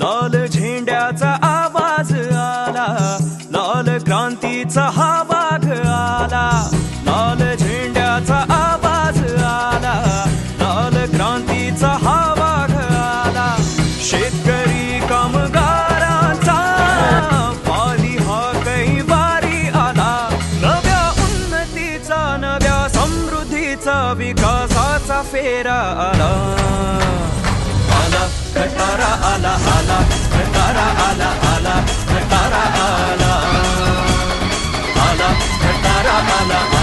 झेंड्याचा आवाज आला लाल क्रांतीचा हा वाघ आला लाल झेंड्याचा आवाज आला लाल क्रांतीचा हा वाघ आला. शेतकरी कामगारांचा पाली हा कैवारी आला. नव्या उन्नतीचा नव्या समृद्धीचा विकासाचा फेरा आला. ala ala. Perkara ala ala. Perkara ala. Ala Perkara ala ala.